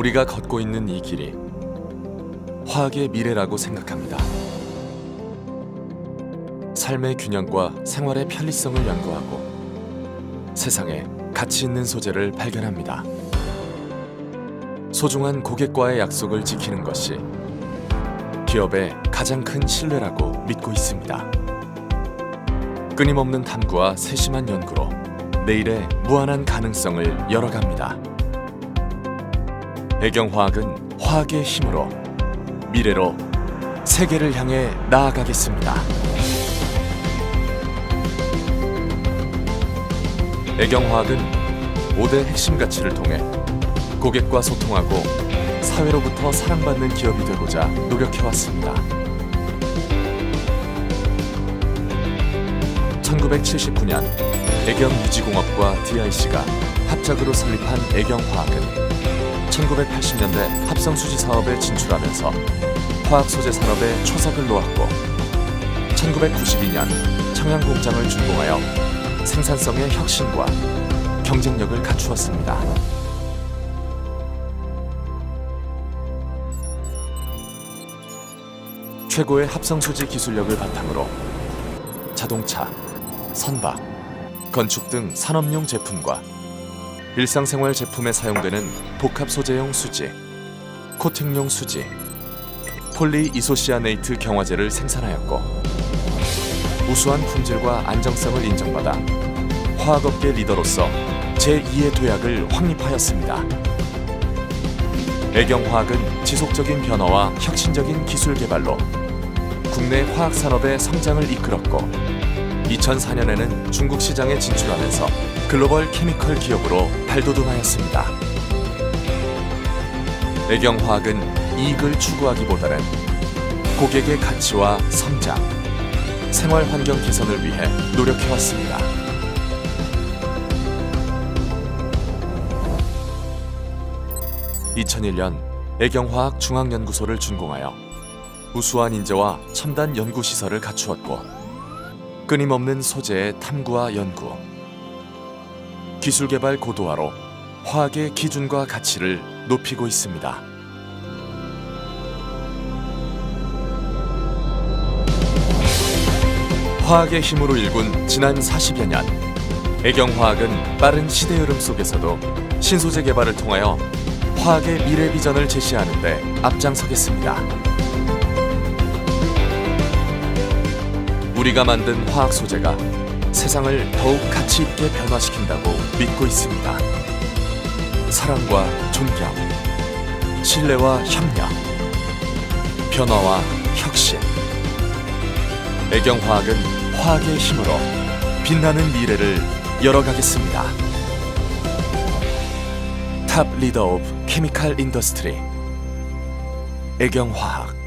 우리가 걷고 있는 이 길이 화학의 미래라고 생각합니다. 삶의 균형과 생활의 편리성을 연구하고 세상에 가치 있는 소재를 발견합니다. 소중한 고객과의 약속을 지키는 것이 기업의 가장 큰 신뢰라고 믿고 있습니다. 끊임없는 탐구와 세심한 연구로 내일의 무한한 가능성을 열어갑니다. 애경화학은 화학의 힘으로 미래로 세계를 향해 나아가겠습니다. 애경화학은 5대 핵심 가치를 통해 고객과 소통하고 사회로부터 사랑받는 기업이 되고자 노력해왔습니다. 1979년 애경 유지공업과 DIC가 합작으로 설립한 애경화학은 1980년대 합성수지 사업에 진출하면서 화학 소재 산업에 초석을 놓았고 1992년 청양 공장을 준공하여 생산성의 혁신과 경쟁력을 갖추었습니다. 최고의 합성 소재 기술력을 바탕으로 자동차, 선박, 건축 등 산업용 제품과 일상생활 제품에 사용되는 복합 소재용 수지, 코팅용 수지, 폴리 이소시아네이트 경화제를 생산하였고 우수한 품질과 안정성을 인정받아 화학업계 리더로서 제2의 도약을 확립하였습니다. 애경화학은 지속적인 변화와 혁신적인 기술 개발로 국내 화학 산업의 성장을 이끌었고 2004년에는 중국 시장에 진출하면서 글로벌 케미컬 기업으로 발돋움하였습니다. 애경화학은 이익을 추구하기보다는 고객의 가치와 성장, 생활 환경 개선을 위해 노력해왔습니다. (2001년) 애경화학 중앙연구소를 준공하여 우수한 인재와 첨단 연구 시설을 갖추었고 끊임없는 소재의 탐구와 연구, 기술 개발 고도화로 화학의 기준과 가치를 높이고 있습니다. 화학의 힘으로 일군 지난 40여 년, 애경화학은 빠른 시대 흐름 속에서도 신소재 개발을 통하여 화학의 미래 비전을 제시하는 데 앞장서겠습니다. 우리가 만든 화학 소재가 세상을 더욱 가치 있게 변화시킨다고 믿고 있습니다. 사랑과 존경, 신뢰와 협력, 변화와 혁신. 애경화학은 화학의 힘으로 빛나는 미래를 열어가겠습니다. 탑 리더 오브 케미칼 인더스트리 애경화학